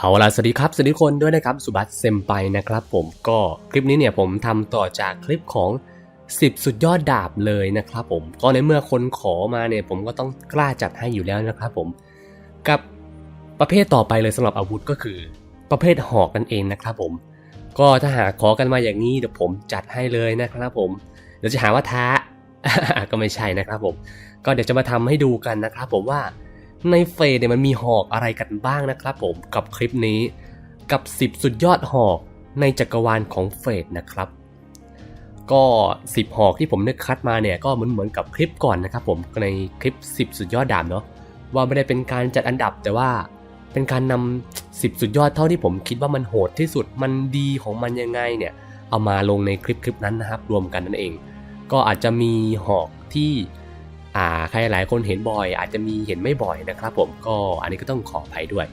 เอาล่ะสวัสดีครับ สวัสดีคนด้วยนะครับ สุบัตเซมไปนะครับผมก็คลิปนี้เนี่ยผมทำต่อจากคลิปของ 10 สุดยอดดาบเลยนะครับผมก็ในเมื่อคนขอมาเนี่ยผมก็ต้องกล้าจัดให้อยู่แล้วนะครับผมกับประเภทต่อไปเลยสำหรับอาวุธก็คือ ประเภทหอกนั่นเองนะครับผม ก็ถ้าหากขอกันมาอย่างนี้เดี๋ยวผมจัดให้เลยนะครับผมเดี๋ยวจะหาว่าท้าก็ไม่ใช่นะครับผม ก็เดี๋ยวจะมาทำให้ดูกันนะครับผมว่า ในเฟสเนี่ยมันมีหอกอะไรกันบ้างนะครับผมกับคลิปนี้กับ 10 สุดยอดหอกในจักรวาลของเฟสนะครับ ก็ 10 หอกที่ผมได้คัดมาเนี่ยก็เหมือนเหมือนกับคลิปก่อนนะครับผมในคลิป 10 สุดยอดดาบเนาะว่าไม่ได้เป็นการจัดอันดับแต่ว่าเป็นการนำ10 สุดยอดเท่าที่ผมคิดว่ามันโหดที่สุดมันดีของมันยังไงเนี่ยเอามาลงในคลิปคลิปนั้นนะครับ รวมกันนั่นเอง ก็อาจจะมีหอกที่ อ่าใครหลายคนเห็นบ่อย อาจจะมีเห็นไม่บ่อยนะครับ ผมก็อันนี้ก็ต้องขออภัยด้วย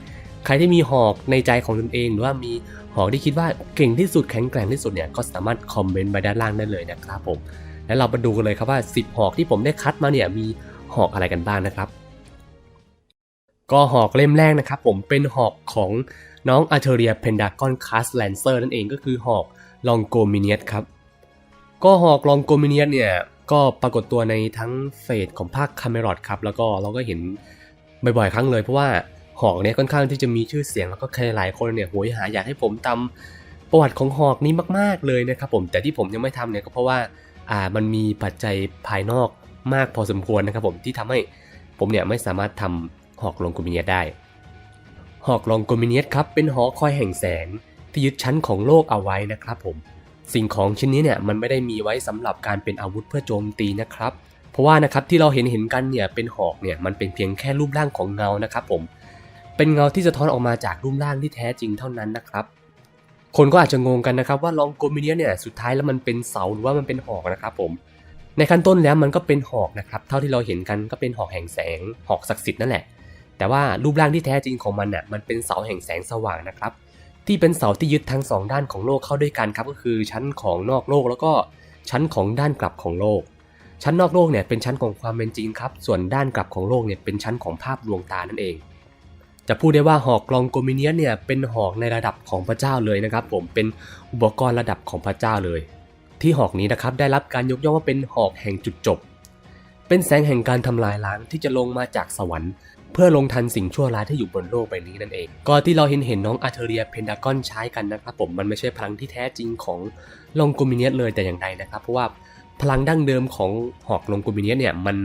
ใครที่มีหอกในใจของตนเองหรือว่ามีหอกที่คิดว่าเก่งที่สุดแข็งแกร่งที่สุดเนี่ยก็สามารถคอมเมนต์ไว้ด้านล่างได้เลยนะครับผมแล้วเรามาดูกันเลยครับว่า 10 หอกที่ผมได้คัดมาเนี่ยมีหอกอะไรกันบ้างนะครับ ก็หอกเล่มแรกนะครับ ผมเป็นหอกของน้องอาเทเรียเพนดากอนคาสแลนเซอร์นั่นเองก็คือหอกลองโกมิเนียสครับ ก็หอกลองโกมิเนียสเนี่ย ก็ปรากฏตัวในทั้งเฟสของภาคคาเมรอดครับ แล้วก็เราก็เห็นบ่อยๆครั้งเลย เพราะว่าหอกเนี่ยค่อนข้างที่จะมีชื่อเสียงแล้วก็ใครหลายคนเนี่ยโหยหาอยากให้ผมทำประวัติของหอกนี้มากๆเลยนะครับผมแต่ที่ผมยังไม่ทำเนี่ยก็เพราะว่าอ่ามันมีปัจจัยภายนอกมากพอสมควรนะครับผมที่ทำให้ผมเนี่ยไม่สามารถทำหอกลองโกมิเนียได้ หอกลองโกมิเนียครับเป็นหอคอยแห่งแสงที่ยึดชั้นของโลกเอาไว้นะครับผม สิ่งของชิ้นนี้เนี่ยมันไม่ได้มีไว้สำหรับการเป็นอาวุธเพื่อโจมตีนะครับ เพราะว่านะครับที่เราเห็นเห็นกันเนี่ยเป็นหอกเนี่ยมันเป็นเพียงแค่รูปร่างของเงานะครับผมเป็นเงาที่สะท้อนออกมาจากรูปร่างที่แท้จริงเท่านั้นนะครับคนก็อาจจะงงกันนะครับว่าลองโกมิเนียเนี่ยสุดท้ายแล้วมันเป็นเสาหรือว่ามันเป็นหอกนะครับผม ในขั้นต้นแล้วมันก็เป็นหอกนะครับเท่าที่เราเห็นกันก็เป็นหอกแห่งแสงหอกศักดิ์สิทธิ์นั่นแหละ แต่ว่ารูปร่างที่แท้จริงของมันน่ะมันเป็นเสาแห่งแสงสว่างนะครับ ที่เป็นเสาที่ยึดทั้งสองด้านของโลกเข้าด้วยกันครับก็คือชั้นของนอกโลกแล้วก็ชั้นของด้านกลับของโลก ชั้นนอกโลกเนี่ยเป็นชั้นของความเป็นจริงครับ ส่วนด้านกลับของโลกเนี่ยเป็นชั้นของภาพลวงตานั่นเอง จะพูดได้ว่าหอกกลองโกมิเนียเนี่ยเป็นหอกในระดับของพระเจ้าเลยนะครับ ผมเป็นอุปกรณ์ระดับของพระเจ้าเลย ที่หอกนี้นะครับได้รับการยกย่องว่าเป็นหอกแห่งจุดจบ เป็นแสงแห่งการทำลายล้างที่จะลงมาจากสวรรค์ เพื่อลงทันสิ่งชั่วร้ายที่อยู่บนโลกใบนี้นั่นเองก็ที่เราเห็นเห็นน้องอาเทเรียเพนดากอนใช้กันนะครับผมมันไม่ใช่พลังที่แท้จริงของลองโกมิเนียสเลยแต่อย่างใดนะครับ เพราะว่าพลังดั้งเดิมของหอกลองโกมิเนียสเนี่ยมัน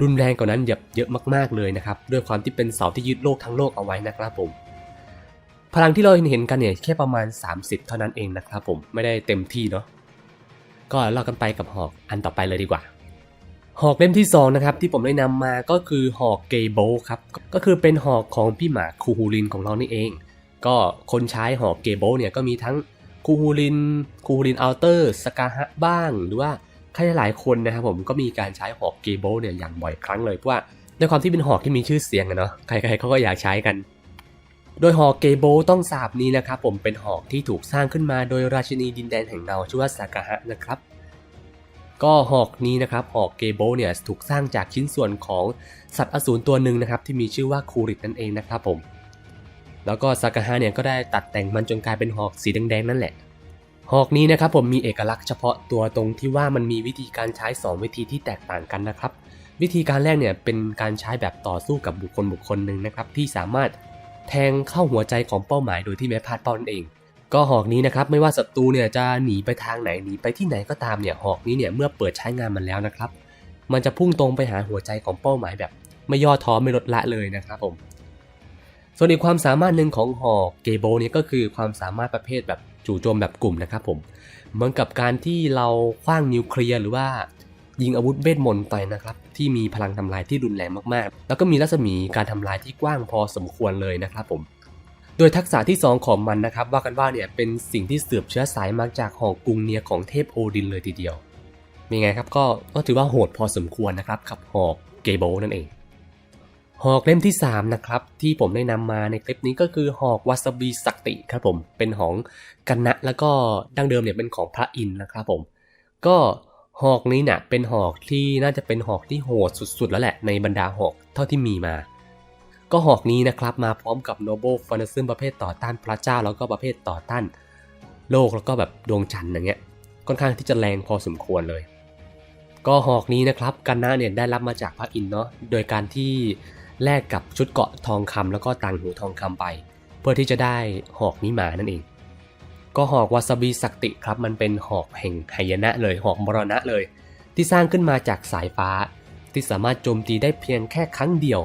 รุนแรงกว่านั้นเยอะมากๆเลยนะครับด้วยความที่เป็นเสาที่ยึดโลกทั้งโลกเอาไว้นะครับผมพลังที่เราเห็นเห็นกันเนี่ยแค่ประมาณ 30 เท่านั้นเองนะครับผมไม่ได้เต็มที่เนาะก็เรากันไปกับหอกอันต่อไปเลยดีกว่า หอกเล่มที่2นะครับที่ผมได้นำมาก็คือหอกเกโบครับก็คือเป็นหอกของพี่หมาคูฮูลินของเรานี่เอง ก็คนใช้หอกเกโบเนี่ยก็มีทั้งคูฮูลินคูฮูลินอัลเตอร์สกาฮะบ้างหรือว่าใครหลายคนนะครับผมก็มีการใช้หอกเกโบเนี่ยอย่างบ่อยครั้งเลยเพราะว่าด้วยความที่เป็นหอกที่มีชื่อเสียงอะเนาะใครๆเขาก็อยากใช้กัน โดยหอกเกโบต้องสาบนี้นะครับผมเป็นหอกที่ถูกสร้างขึ้นมาโดยราชินีดินแดนแห่งเงาชื่อว่าสากาฮะนะครับ ก็หอกนี้นะครับหอกเกโบเนี่ยถูกสร้างจากชิ้นส่วนของสัตว์อสูรตัวหนึ่งนะครับที่มีชื่อว่าคูริตนั่นเองนะครับผม แล้วก็ซากาฮะเนี่ยก็ได้ตัดแต่งมันจนกลายเป็นหอกสีแดงๆนั่นแหละ หอกนี้นะครับผมมีเอกลักษณ์เฉพาะตัวตรงที่ว่ามันมีวิธีการใช้ 2 วิธีที่แตกต่างกันนะครับ วิธีการแรกเนี่ยเป็นการใช้แบบต่อสู้กับบุคคลบุคคลหนึ่งนะครับที่สามารถแทงเข้าหัวใจของเป้าหมายโดยที่ไม่พลาดเป้านั่นเอง ก็หอกนี้นะครับไม่ว่าศัตรูเนี่ยจะหนีไปทางไหนหนีไปที่ไหนก็ตามเนี่ยหอกนี้เนี่ยเมื่อเปิดใช้งานมันแล้วนะครับ มันจะพุ่งตรงไปหาหัวใจของเป้าหมายแบบ ไม่ย่อท้อไม่ลดละเลยนะครับผมส่วนอีกความสามารถหนึ่งของหอกเกโบเนี่ยก็คือความสามารถประเภทแบบจู่โจมแบบกลุ่มนะครับผมเหมือนกับการที่เราคว้างนิวเคลียร์หรือว่ายิงอาวุธเวทมนต์ไปนะครับที่มีพลังทำลายที่รุนแรงมากๆ แล้วก็มีรัศมีการทำลายที่กว้างพอสมควรเลยนะครับผม โดยทักษะที่ 2 ของมันนะครับ ว่ากันว่าเนี่ยเป็นสิ่งที่สืบเชื้อสายมาจากหอกกรุงเนียของเทพโอดินเลยทีเดียวเป็นไงครับก็ก็ถือว่าโหดพอสมควรนะครับกับหอกเกโบนั่นเอง หอกเล่มที่ 3 นะครับ ที่ผมได้นำมาในคลิปนี้ก็คือหอกวาซาบิสักติครับผมเป็นของกันนะแล้วก็ดั้งเดิมเนี่ยเป็นของพระอินทร์นะครับผม ก็หอกนี้เนี่ยเป็นหอกที่น่าจะเป็นหอกที่โหดสุดๆ แล้วแหละในบรรดาหอกเท่าที่มีมา ก็หอกนี้นะครับมาพร้อมกับโนโบฟานาซึมประเภทต่อต้านพระเจ้าแล้วก็ประเภทต่อต้านโลกแล้วก็แบบดวงจันทร์อย่างเงี้ยค่อนข้างที่จะแรงพอสมควรเลย ก็หอกนี้นะครับกันนะเนี่ยได้รับมาจากพระอินเนาะโดยการที่แลกกับชุดเกาะทองคำแล้วก็ต่างหูทองคำไป เพื่อที่จะได้หอกนี้มานั่นเอง ก็หอกวาซาบิสักติครับมันเป็นหอกแห่งไหยนะเลยหอกมรณะเลย ที่สร้างขึ้นมาจากสายฟ้า ที่สามารถโจมตีได้เพียงแค่ครั้งเดียว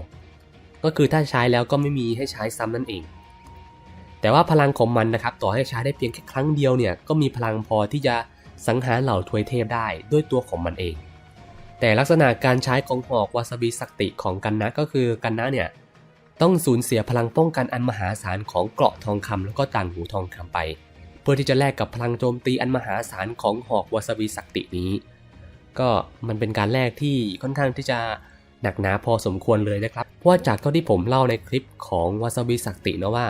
ก็คือถ้าใช้แล้วก็ไม่มีให้ใช้ซ้ำนั่นเอง แต่ว่าพลังของมันนะครับต่อให้ใช้ได้เพียงแค่ครั้งเดียวเนี่ยก็มีพลังพอที่จะสังหารเหล่าทวยเทพได้ด้วยตัวของมันเอง แต่ลักษณะการใช้ของหอกวาซาบิสักติของกันนะก็คือกันนะเนี่ยต้องสูญเสียพลังป้องกันอันมหาศาลของเกราะทองคำแล้วก็ต่างหูทองคำไป เพื่อที่จะแลกกับพลังโจมตีอันมหาศาลของหอกวาซาบิสักตินี้ ก็มันเป็นการแลกที่ค่อนข้างที่จะ หนักหนาพอสมควรเลยนะครับเพราะว่าจากเท่าที่ผมเล่าในคลิปของวาซาบิสักตินะว่า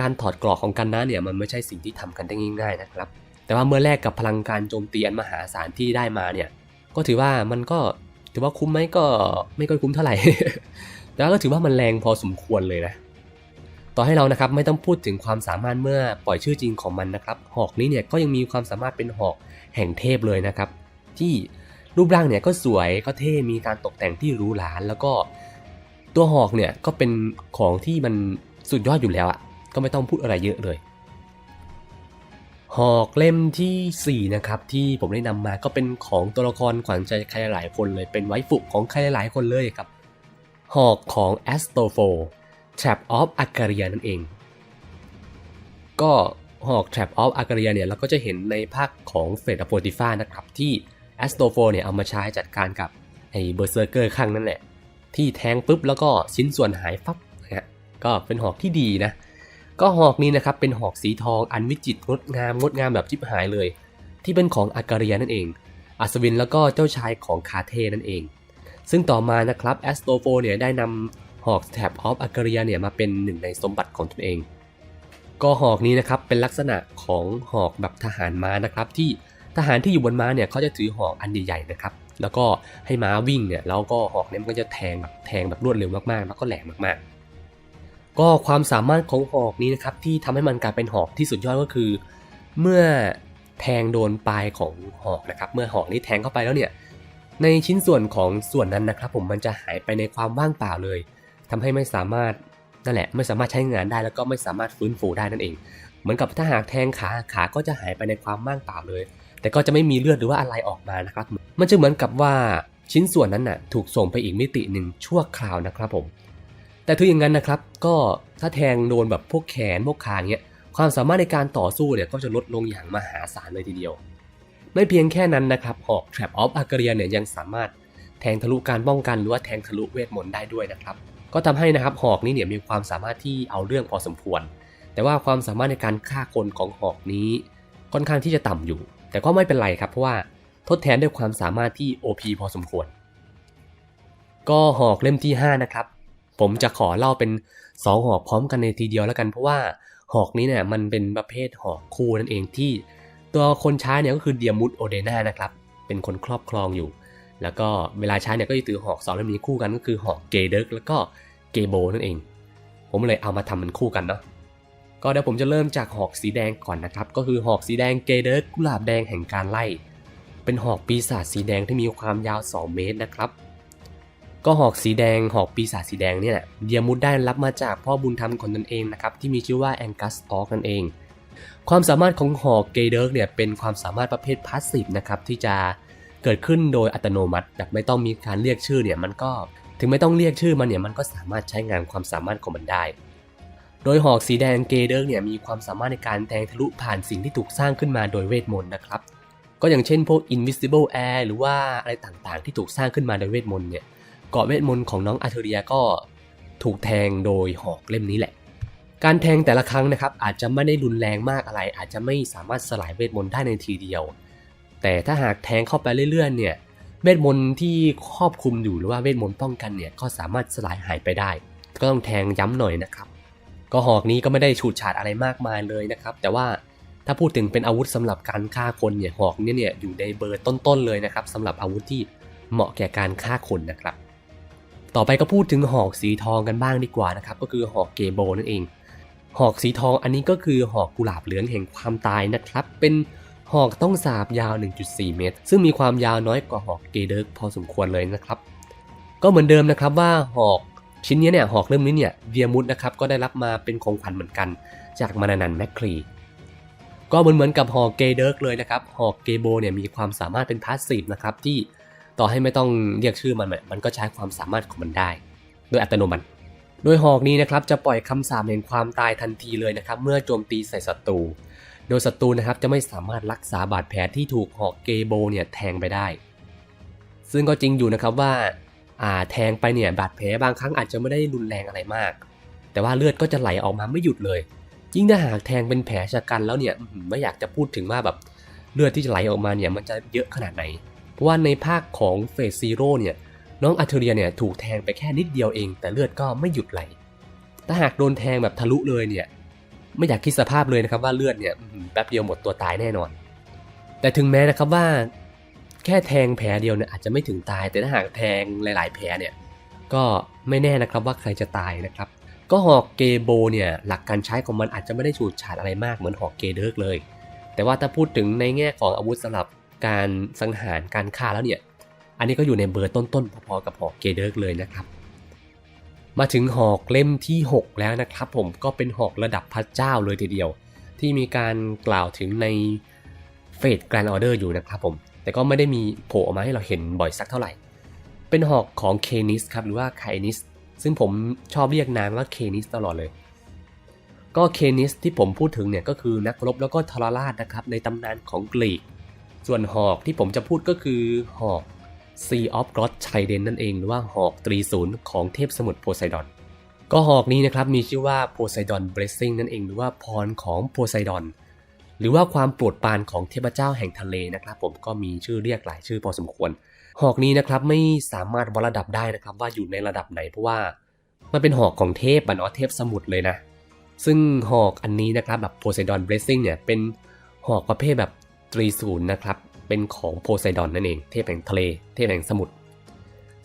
การถอดกรอกของกันนะเนี่ยมันไม่ใช่สิ่งที่ทำกันได้ง่ายๆนะครับ แต่ว่าเมื่อแลกกับพลังการโจมตีอันมหาศาลที่ได้มาเนี่ย ก็ถือว่ามันก็ถือว่าคุ้มไหมก็ไม่ค่อยคุ้มเท่าไหร่ แต่ว่าก็ถือว่ามันแรงพอสมควรเลยนะ ต่อให้เรานะครับไม่ต้องพูดถึงความสามารถเมื่อปล่อยชื่อจริงของมันนะครับ หอกนี้เนี่ยก็ยังมีความสามารถเป็นหอกแห่งเทพเลยนะครับ ที่ รูปร่างเนี่ยก็สวยก็เท่มีการตกแต่งที่หรูหราแล้วก็ตัวหอกเนี่ยก็เป็นของที่มันสุดยอดอยู่แล้วอะ่ะก็ไม่ต้องพูดอะไรเยอะเลย หอกเล่มทีสี่4 นะครับ ที่ผมได้นำมาก็เป็นของตัวละครขวัญใจใครหลายคนเลยเป็นไว้ฝึกของใครหลายคนเลยครับ หอกของ a s t o p h o Trap of a g a r i a นั่นเอง ก็หอก Trap of a g a r i a เนี่ยเราก็จะเห็นในภาคของ f a t e of Fortifa นะครับที่ a s t o p h o เนี่ยเอามาใช้จัดการกับไอ้เบอร์เซอร์เกอร์ข้างนั่นแหละ ที่แทงปุ๊บแล้วก็ชิ้นส่วนหายฟับนะฮะก็เป็นหอกที่ดีนะ ก็หอกนี้นะครับเป็นหอกสีทองอันวิจิตรงดงามงดงามแบบชิบหายเลย ที่เป็นของอากาเรียนั่นเอง อัศวินแล้วก็เจ้าชายของคาเทนั่นเอง ซึ่งต่อมานะครับแอสโตโฟเนี่ยได้นำหอกแท็บออฟอากาเรียเนี่ยมาเป็นหนึ่งในสมบัติของตนเองก็หอกนี้นะครับเป็นลักษณะของหอกแบบทหารม้านะครับที่ ทหารที่อยู่บนม้าเนี่ยเขาจะถือหอกอันใหญ่ๆนะครับ แล้วก็ให้ม้าวิ่งเนี่ยแล้วก็หอกเนี่ยมันก็จะแทงแบบแทงแบบรวดเร็วมากๆ แล้วก็แหลมมากๆ ก็ความสามารถของหอกนี้นะครับที่ทำให้มันกลายเป็นหอกที่สุดยอดก็คือ เมื่อแทงโดนปลายของหอกนะครับ เมื่อหอกนี้แทงเข้าไปแล้วเนี่ยในชิ้นส่วนของส่วนนั้นนะครับ ผมมันจะหายไปในความว่างเปล่าเลยทำให้ไม่สามารถนั่นแหละไม่สามารถใช้งานได้แล้วก็ไม่สามารถฟื้นฟูได้นั่นเอง เหมือนกับถ้าหากแทงขาขาก็จะหายไปในความว่างเปล่าเลย แต่ก็จะไม่มีเลือดหรือว่าอะไรออกมานะครับ มันจะเหมือนกับว่าชิ้นส่วนนั้นน่ะถูกส่งไปอีกมิติหนึ่งชั่วคราวนะครับผม แต่ถึงอย่างนั้นนะครับ ก็ถ้าแทงโดนแบบพวกแขนพวกขาเงี้ยความสามารถในการต่อสู้เนี่ยก็จะลดลงอย่างมหาศาลเลยทีเดียว ไม่เพียงแค่นั้นนะครับหอก Trap of a g a r i a เนี่ยยังสามารถแทงทะลุการป้องกันหรือว่าแทงทะลุเวทมนต์ได้ด้วยนะครับ ก็ทำให้นะครับหอกนี้เนี่ยมีความสามารถที่เอาเรื่องพอสมควร แต่ว่าความสามารถในการฆ่าคนของหอกนี้ ค่อนข้างที่จะต่ำอยู่ แต่ก็ไม่เป็นไรครับเพราะว่าทดแทนด้วยความสามารถที่ OP พอสมควร ก็หอกเล่มที่ 5 นะครับ ผมจะขอเล่าเป็น 2 หอกพร้อมกันในทีเดียวแล้วกันเพราะว่าหอกนี้เนี่ยมันเป็นประเภทหอกคู่นั่นเองที่ ตัวคนใช้เนี่ยก็คือเดียมุตโอเดนานะครับ เป็นคนครอบครองอยู่ แล้วก็เวลาใช้เนี่ยก็จะถือหอกสองเล่มนี้คู่กันก็คือหอกเกเดิร์กแล้วก็เกโบนั่นเอง ผมเลยเอามาทำมันคู่กันเนาะ ก็เดี๋ยวผมจะเริ่มจากหอกสีแดงก่อนนะครับ ก็คือหอกสีแดงเกเดิร์กกุหลาบแดงแห่งการไล่ เป็นหอกปีศาจสีแดงที่มีความยาว 2 เมตรนะครับ ก็หอกสีแดงหอกปีศาจสีแดงเนี่ยเดียมุดได้รับมาจากพ่อบุญธรรมของตนเองนะครับที่มีชื่อว่าแองกัสออกนั่นเอง ความสามารถของหอกเกเดิร์กเนี่ยเป็นความสามารถประเภทพาสซีฟนะครับที่จะเกิดขึ้นโดยอัตโนมัติแบบไม่ต้องมีการเรียกชื่อเนี่ยมันก็ถึงไม่ต้องเรียกชื่อมันเนี่ยมันก็สามารถใช้งานความสามารถของมันได้ โดยหอกสีแดงเกเดิร์กเนี่ยมีความสามารถในการแทงทะลุผ่านสิ่งที่ถูกสร้างขึ้นมาโดยเวทมนต์นะครับ ก็อย่างเช่นพวก invisible air หรือว่าอะไรต่างๆ ที่ถูกสร้างขึ้นมาโดยเวทมนต์เนี่ยเกาะเวทมนต์ของน้องอารเทเรียก็ถูกแทงโดยหอกเล่มนี้แหละ การแทงแต่ละครั้งนะครับอาจจะไม่ได้รุนแรงมากอะไร อาจจะไม่สามารถสลายเวทมนต์ได้ในทีเดียว แต่ถ้าหากแทงเข้าไปเรื่อยๆเนี่ยเวทมนต์ที่ครอบคลุมอยู่หรือว่าเวทมนต์ป้องกันเนี่ยก็สามารถสลายหายไปได้ ก็ต้องแทงย้ำหน่อยนะครับ ก็หอกนี้ก็ไม่ได้ฉูดฉาดอะไรมากมายเลยนะครับ แต่ว่าถ้าพูดถึงเป็นอาวุธสำหรับการฆ่าคนเนี่ยหอกเนี่ยเนี่ยอยู่ในเบอร์ต้นๆเลยนะครับสำหรับอาวุธที่เหมาะแก่การฆ่าคนนะครับ ต่อไปก็พูดถึงหอกสีทองกันบ้างดีกว่านะครับ ก็คือหอกเกโบนั่นเอง หอกสีทองอันนี้ก็คือหอกกุหลาบเหลืองแห่งความตายนะครับ เป็นหอกต้องสาบยาว 1.4 เมตร ซึ่งมีความยาวน้อยกว่าหอกเกเดิร์กพอสมควรเลยนะครับ ก็เหมือนเดิมนะครับว่าหอก ชิ้นนี้เนี่ยหอกเล่มนี้เนี่ยเดียมุดนะครับก็ได้รับมาเป็นของขวัญเหมือนกัน จากมานานันแมคครีก็เหมือนเหมือนกับหอกเกเดิร์กเลยนะครับหอกเกโบเนี่ยมีความสามารถเป็นพาสซีฟนะครับที่ต่อให้ไม่ต้องเรียกชื่อมันมันก็ใช้ความสามารถของมันได้ โดยอัตโนมัติ โดยหอกนี้นะครับจะปล่อยคำสาปแห่งความตายทันทีเลยนะครับเมื่อโจมตีใส่ศัตรู โดยศัตรูนะครับจะไม่สามารถรักษาบาดแผลที่ถูกหอกเกโบเนี่ยแทงไปได้ ซึ่งก็จริงอยู่นะครับว่าอ่า แทงไปเนี่ยบาดแผลบางครั้งอาจจะไม่ได้รุนแรงอะไรมาก แต่ว่าเลือดก็จะไหลออกมาไม่หยุดเลย ยิ่งถ้าหากแทงเป็นแผลชะกันแล้วเนี่ยไม่อยากจะพูดถึงว่าแบบเลือดที่จะไหลออกมาเนี่ยมันจะเยอะขนาดไหน เพราะว่าในภาคของเฟสซีโร่เนี่ยน้องอัเทเรียเนี่ยถูกแทงไปแค่นิดเดียวเอง แต่เลือดก็ไม่หยุดไหล ถ้าหากโดนแทงแบบทะลุเลยเนี่ยไม่อยากคิดสภาพเลยนะครับว่าเลือดเนี่ยแป๊บเดียวหมดตัวตายแน่นอน แต่ถึงแม้นะครับว่า แค่แทงแผลเดียวเนี่ยอาจจะไม่ถึงตาย แต่ถ้าหากแทงหลาย ๆ แผลเนี่ยก็ไม่แน่นะครับว่าใครจะตายนะครับ ก็หอกเกโบเนี่ยหลักการใช้ของมันอาจจะไม่ได้ฉูดฉาดอะไรมากเหมือนหอกเกเดิร์กเลย แต่ว่าถ้าพูดถึงในแง่ของอาวุธสำหรับการสังหารการฆ่าแล้วเนี่ยอันนี้ก็อยู่ในเบอร์ต้นๆพอๆกับหอกเกเดิร์กเลยนะครับมาถึงหอกเล่มที่ 6 แล้วนะครับ ผมก็เป็นหอกระดับพระเจ้าเลยทีเดียว ที่มีการกล่าวถึงในเฟดแกรนออเดอร์อยู่นะครับผม แต่ก็ไม่ได้มีโผล่ออกมาให้เราเห็นบ่อยสักเท่าไหร่ เป็นหอกของเคนิสครับหรือว่าไคนิสซึ่งผมชอบเรียกนางว่าเคนิสตลอดเลย ก็เคนิสที่ผมพูดถึงเนี่ยก็คือนักรบแล้วก็ทรราชนะครับในตำนานของกรีก ส่วนหอกที่ผมจะพูดก็คือหอก Sea of God Trident นั่นเองหรือว่าหอกตรีศูนย์ของเทพสมุทรโพไซดอน ก็หอกนี้นะครับมีชื่อว่าโพไซดอนเบรสซิ่งนั่นเองหรือว่าพรของโพไซดอน หรือว่าความโปรดปานของเทพเจ้าแห่งทะเลนะครับ ผมก็มีชื่อเรียกหลายชื่อพอสมควร หอกนี้นะครับไม่สามารถวัดระดับได้นะครับ ว่าอยู่ในระดับไหนเพราะว่ามันเป็นหอกของเทพอะเนาะเทพสมุทรเลยนะ ซึ่งหอกอันนี้นะครับแบบโพไซดอนเบรซิ่งเนี่ยเป็นหอกประเภทแบบตรีศูนย์นะครับเป็นของโพไซดอนนั่นเองเทพแห่งทะเล เทพแห่งสมุทร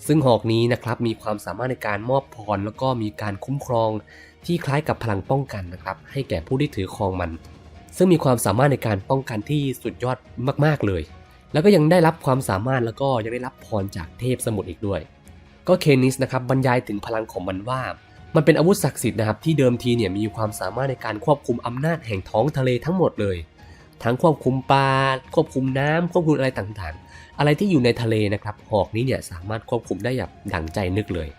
ซึ่งหอกนี้นะครับมีความสามารถในการมอบพร แล้วก็มีการคุ้มครองที่คล้ายกับพลังป้องกันนะครับให้แก่ผู้ที่ถือครองมัน ซึ่งมีความสามารถในการป้องกันที่สุดยอดมาก ๆ เลย แล้วก็ยังได้รับความสามารถแล้วก็ยังได้รับพรจากเทพสมุทรอีกด้วย ก็เคนิสนะครับบรรยายถึงพลังของมันว่า มันเป็นอาวุธศักดิ์สิทธิ์นะครับที่เดิมทีเนี่ยมีความสามารถในการควบคุมอำนาจแห่งท้องทะเลทั้งหมดเลย ทั้งควบคุมปลาควบคุมน้ำควบคุมอะไรต่างๆ อะไรที่อยู่ในทะเลนะครับหอกนี้เนี่ยสามารถควบคุมได้อย่างดั่งใจนึกเลย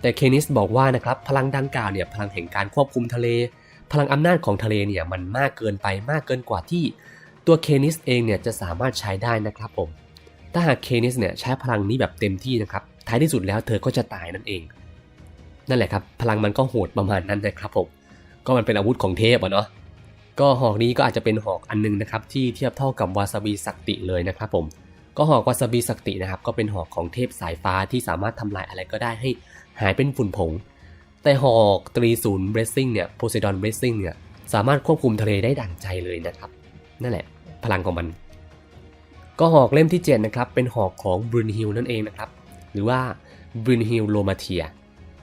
แต่เคนิสบอกว่านะครับพลังดังกล่าวเนี่ยพลังแห่งการควบคุมทะเล พลังอำนาจของทะเลเนี่ยมันมากเกินไปมากเกินกว่าที่ตัวเคนิสเองเนี่ยจะสามารถใช้ได้นะครับผม ถ้าหากเคนิสเนี่ยใช้พลังนี้แบบเต็มที่นะครับ ท้ายที่สุดแล้วเธอก็จะตายนั่นเอง นั่นแหละครับ พลังมันก็โหดประมาณนั้นนะครับผม ก็มันเป็นอาวุธของเทพอะเนาะ ก็หอกนี้ก็อาจจะเป็นหอกอันนึงนะครับที่เทียบเท่ากับวาซาบิสักติเลยนะครับผม ก็หอกวาซาบิสักตินะครับก็เป็นหอกของเทพสายฟ้าที่สามารถทำลายอะไรก็ได้ให้หายเป็นฝุ่นผง แต่หอกตรีศูนย์เบรสซิ่งเนี่ยโพไซดอนเบรสซิ่งเนี่ยสามารถควบคุมทะเลได้ดั่งใจเลยนะครับ นั่นแหละ พลังของมัน ก็หอกเล่มที่7นะครับเป็นหอกของบรูนฮิลนั่นเองนะครับ หรือว่าบรูนฮิลโลมาเทีย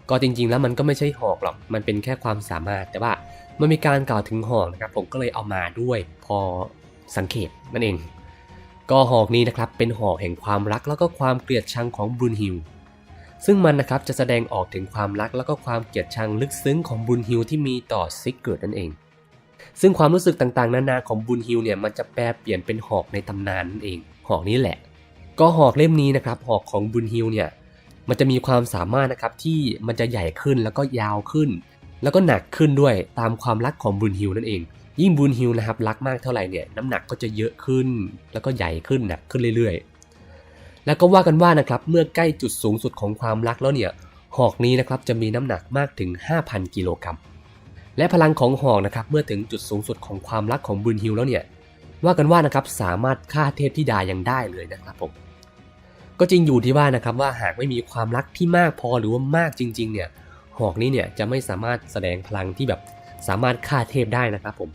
ก็จริงๆแล้วมันก็ไม่ใช่หอกหรอก มันเป็นแค่ความสามารถ แต่ว่ามันมีการกล่าวถึงหอกนะครับ ผมก็เลยเอามาด้วยพอสังเกตนั่นเอง ก็หอกนี้นะครับเป็นหอกแห่งความรักแล้วก็ความเกลียดชังของบรูนฮิล ซึ่งมันนะครับจะแสดงออกถึงความรักแล้วก็ความเกลียดชังลึกซึ้งของบรูนฮิลที่มีต่อซิกเกิร์ตนั่นเอง ซึ่งความรู้สึกต่างๆ นานาของบุญฮิลเนี่ยมันจะแปลเปลี่ยนเป็นหอกในตำนานนั่นเอง หอกนี้แหละ ก็หอกเล่มนี้นะครับหอกของบุญฮิลเนี่ยมันจะมีความสามารถนะครับที่มันจะใหญ่ขึ้นแล้วก็ยาวขึ้น แล้วก็หนักขึ้นด้วยตามความรักของบุญฮิลนั่นเอง ยิ่งบุญฮิลนะครับรักมากเท่าไหร่เนี่ยน้ำหนักก็จะเยอะขึ้น แล้วก็ใหญ่ขึ้นหนักขึ้นเรื่อยๆ แล้วก็ว่ากันว่านะครับเมื่อใกล้จุดสูงสุดของความรักแล้วเนี่ยหอกนี้นะครับจะมีน้ำหนักมากถึง 5,000 กิโลกรัมและพลังของหอกนะครับเมื่อถึงจุดสูงสุดของความรักของบุญฮิลแล้วเนี่ยว่ากันว่านะครับสามารถฆ่าเทพธิดายังได้เลยนะครับผมก็จริงอยู่ที่ว่านะครับว่าหากไม่มีความรักที่มากพอหรือว่ามากจริงๆเนี่ยหอกนี้เนี่ยจะไม่สามารถแสดงพลังที่แบบสามารถฆ่าเทพได้นะครับผม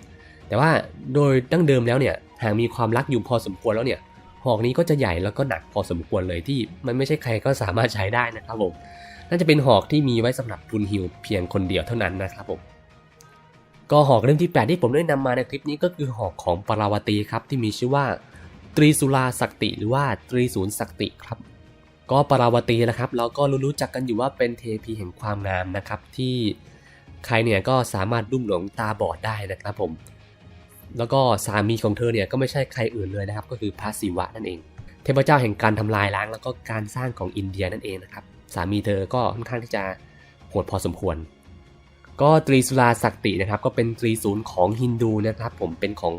แต่ว่าโดยดั้งเดิมแล้วเนี่ยหากมีความรักอยู่พอสมควรแล้วเนี่ย หอกนี้ก็จะใหญ่แล้วก็หนักพอสมควรเลยที่มันไม่ใช่ใครก็สามารถใช้ได้นะครับผมน่าจะเป็นหอกที่มีไว้สำหรับทุนฮิวเพียงคนเดียวเท่านั้นนะครับผมก็หอกเล่มที่ 8 ที่ผมได้นำมาในคลิปนี้ก็คือหอกของปราวตีครับที่มีชื่อว่าตรีสุราศักติหรือว่าตรีศูนย์ศักติครับก็ปราวตีนะครับเราก็รู้จักกันอยู่ว่าเป็นเทพีแห่งความงามนะครับที่ใครเนี่ยก็สามารถลุ่มหลงตาบอดได้นะครับผม แล้วก็สามีของเธอเนี่ยก็ไม่ใช่ใครอื่นเลยนะครับ ก็คือพระศิวะนั่นเอง เทพเจ้าแห่งการทำลายล้างแล้วก็การสร้างของอินเดียนั่นเองนะครับ สามีเธอก็ค่อนข้างที่จะโหดพอสมควร ก็ตรีสุราศักตินะครับ ก็เป็นตรีศูนย์ของฮินดูนะครับ ผมเป็นของ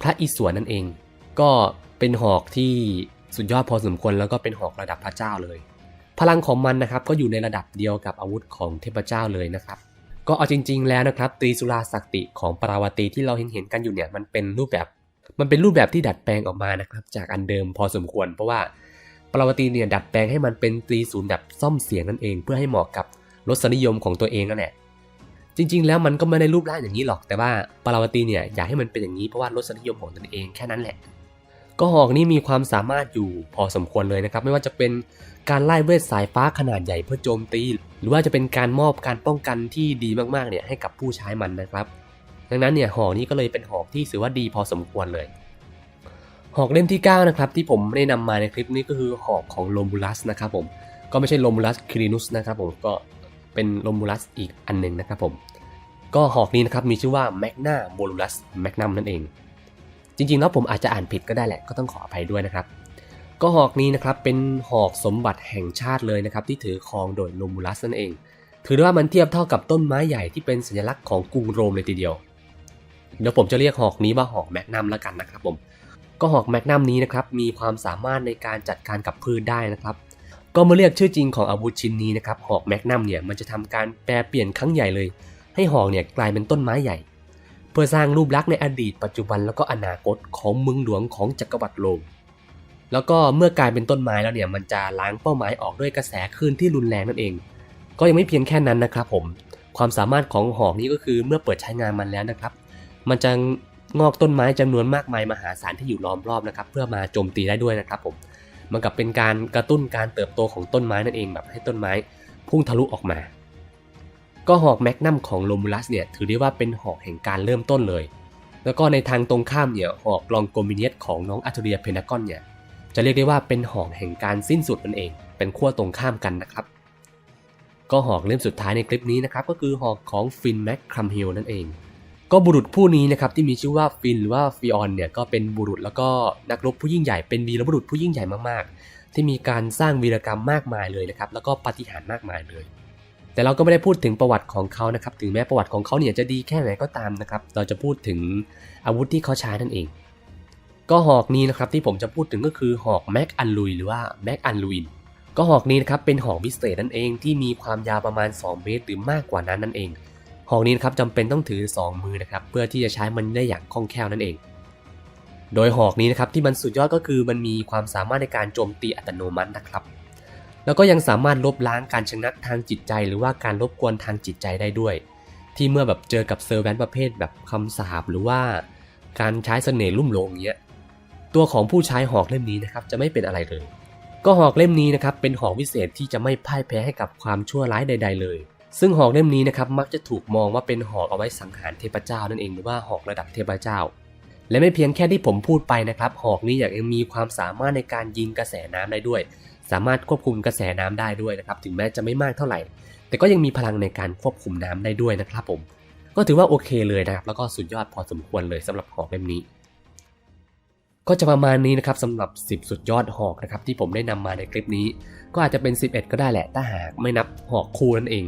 พระอิศวรนั่นเอง ก็เป็นหอกที่สุดยอดพอสมควรแล้วก็เป็นหอกระดับพระเจ้าเลย พลังของมันนะครับก็อยู่ในระดับเดียวกับอาวุธของเทพเจ้าเลยนะครับ ก็เอาจริง ๆ แล้วนะครับตรีสุราศักติของปราวตีที่เราเห็นเห็นกันอยู่เนี่ยมันเป็นรูปแบบ มันเป็นรูปแบบที่ดัดแปลงออกมานะครับ จากอันเดิมพอสมควร เพราะว่าปราวตีเนี่ยดัดแปลงให้มันเป็นตรีศูนย์แบบซ่อมเสียงนั่นเอง เพื่อให้เหมาะกับรสนิยมของตัวเองนั่นแหละจริง ๆ แล้วมันก็ไม่ได้รูปร่างอย่างนี้หรอก แต่ว่าปราวตีเนี่ยอยากให้มันเป็นอย่างนี้เพราะว่ารสนิยมของตนเองแค่นั้นแหละ ก็หอกนี้มีความสามารถอยู่พอสมควรเลยนะครับ ไม่ว่าจะเป็นการไล่เวทสายฟ้าขนาดใหญ่เพื่อโจมตี หรือว่าจะเป็นการมอบการป้องกันที่ดีมากๆเนี่ยให้กับผู้ใช้มันนะครับ ดังนั้นเนี่ยหอกนี้ก็เลยเป็นหอกที่ถือว่าดีพอสมควรเลยหอกเล่มที่9นะครับที่ผมได้นำมาในคลิปนี้ก็คือหอกของโลมูลัสนะครับผมก็ไม่ใช่โลมูลัสครินุสนะครับผมก็เป็นโลมูลัสอีกอันหนึ่งนะครับผมก็หอกนี้นะครับมีชื่อว่าแมกนาโบลูลัสแมกนัมนั่นเอง จริงๆแล้วผมอาจจะอ่านผิดก็ได้แหละก็ต้องขออภัยด้วยนะครับ ก็หอกนี้นะครับเป็นหอกสมบัติแห่งชาติเลยนะครับที่ถือครองโดยโลมูลัสนั่นเอง ถือได้ว่ามันเทียบเท่ากับต้นไม้ใหญ่ที่เป็นสัญลักษณ์ของกรุงโรมเลยทีเดียว เดี๋ยวผมจะเรียกหอกนี้ว่าหอกแมกนัมแล้วกันนะครับผมก็หอกแมกนัมนี้นะครับมีความสามารถในการจัดการกับพืชได้นะครับก็เมื่อเรียกชื่อจริงของอาวุธชิ้นนี้นะครับหอกแมกนัมเนี่ยมันจะทำการแปลเปลี่ยนครั้งใหญ่เลย ให้หอกเนี่ยกลายเป็นต้นไม้ใหญ่ พื่อสร้างรูปลักษณ์ในอดีตปัจจุบันแล้วก็อนาคตของเมืองหลวงของจักรวรรดิโรมแล้วก็เมื่อกลายเป็นต้นไม้แล้วเนี่ยมันจะล้างเป้าหมายออกด้วยกระแสคลื่นที่รุนแรงนั่นเอง ก็ยังไม่เพียงแค่นั้นนะครับผม ความสามารถของหอกนี้ก็คือเมื่อเปิดใช้งานมันแล้วนะครับ มันจะงอกต้นไม้จำนวนมากมายมหาศาลที่อยู่ล้อมรอบนะครับเพื่อมาโจมตีได้ด้วยนะครับผม มันกับเป็นการกระตุ้นการเติบโตของต้นไม้นั่นเองแบบให้ต้นไม้พุ่งทะลุออกมา ก็หอกแมกนัมของโลมูลัสเนี่ยถือได้ว่าเป็นหอกแห่งการเริ่มต้นเลย แล้วก็ในทางตรงข้ามเนี่ยหอกลองโกมิเนียสของน้องอัตเรียเพนากอนเนี่ยจะเรียกได้ว่าเป็นหอกแห่งการสิ้นสุดนั่นเอง เป็นขั้วตรงข้ามกันนะครับ ก็หอกเล่มสุดท้ายในคลิปนี้นะครับก็คือหอกของฟินแม็กคัมฮิลนั่นเองก็บุรุษผู้นี้นะครับที่มีชื่อว่าฟินหรือว่าฟิออนเนี่ยก็เป็นบุรุษแล้วก็นักรบผู้ยิ่งใหญ่เป็นวีรบุรุษผู้ยิ่งใหญ่มากๆ ที่มีการสร้างวีรกรรมมากมายเลยนะครับแล้วก็ปฏิหารมากมายเลย แต่เราก็ไม่ได้พูดถึงประวัติของเขานะครับ ถึงแม้ประวัติของเขาเนี่ยจะดีแค่ไหนก็ตามนะครับ เราจะพูดถึงอาวุธที่เขาใช้นั่นเอง ก็หอกนี้นะครับที่ผมจะพูดถึงก็คือหอกแม็กอันลุยหรือว่าแม็กอันลุยนก็หอกนี้นะครับเป็นหอกพิเศษนั่นเองที่มีความยาวประมาณ 2 เมตรหรือมากกว่านั้นนั่นเอง หอกนี้นะครับจำเป็นต้องถือ 2 มือนะครับเพื่อที่จะใช้มันได้อย่างคล่องแคล่วนั่นเอง โดยหอกนี้นะครับที่มันสุดยอดก็คือมันมีความสามารถในการโจมตีอัตโนมัตินะครับ แล้วก็ยังสามารถลบล้างการชะงักทางจิตใจ หรือว่าการรบกวนทางจิตใจได้ด้วย ที่เมื่อแบบเจอกับเซอร์แวนประเภทแบบคำสาปหรือว่าการใช้เสน่ห์ลุ่มหลงอย่างเงี้ยตัวของผู้ใช้หอกเล่มนี้นะครับจะไม่เป็นอะไรเลย ก็หอกเล่มนี้นะครับเป็นหอกวิเศษที่จะไม่พ่ายแพ้ให้กับความชั่วร้ายใด ๆ เลย ซึ่งหอกเล่มนี้นะครับมักจะถูกมองว่าเป็นหอกเอาไว้สังหารเทพเจ้านั่นเองหรือว่าหอกระดับเทพเจ้า และไม่เพียงแค่ที่ผมพูดไปนะครับ หอกนี้ยังมีความสามารถในการยิงกระแสน้ำได้ด้วย สามารถควบคุมกระแสน้ำได้ด้วยนะครับ ถึงแม้จะไม่มากเท่าไหร่ แต่ก็ยังมีพลังในการควบคุมน้ำได้ด้วยนะครับผม ก็ถือว่าโอเคเลยนะครับ แล้วก็สุดยอดพอสมควรเลยสำหรับหอกเล่มนี้ ก็จะประมาณนี้นะครับสำหรับ 10 สุดยอดหอกนะครับที่ผมได้นำมาในคลิปนี้ ก็อาจจะเป็น 11 ก็ได้แหละ ถ้าหากไม่นับหอกคู่นั่นเอง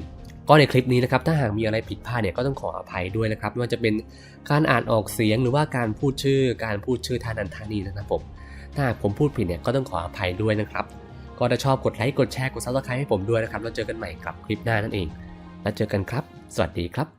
ก็ในคลิปนี้นะครับถ้าหากมีอะไรผิดพลาดเนี่ยก็ต้องขออภัยด้วยนะครับไม่ว่าจะเป็นการอ่านออกเสียงหรือว่าการพูดชื่อ การพูดชื่อทานันทานีนะครับผมถ้าหากผมพูดผิดเนี่ยก็ต้องขออภัยด้วยนะครับก็ถ้าชอบกดไลค์กดแชร์กดซับสไครต์ให้ผมด้วยนะครับแล้วเจอกันใหม่กับคลิปหน้านั่นเอง แล้วเจอกันครับ สวัสดีครับ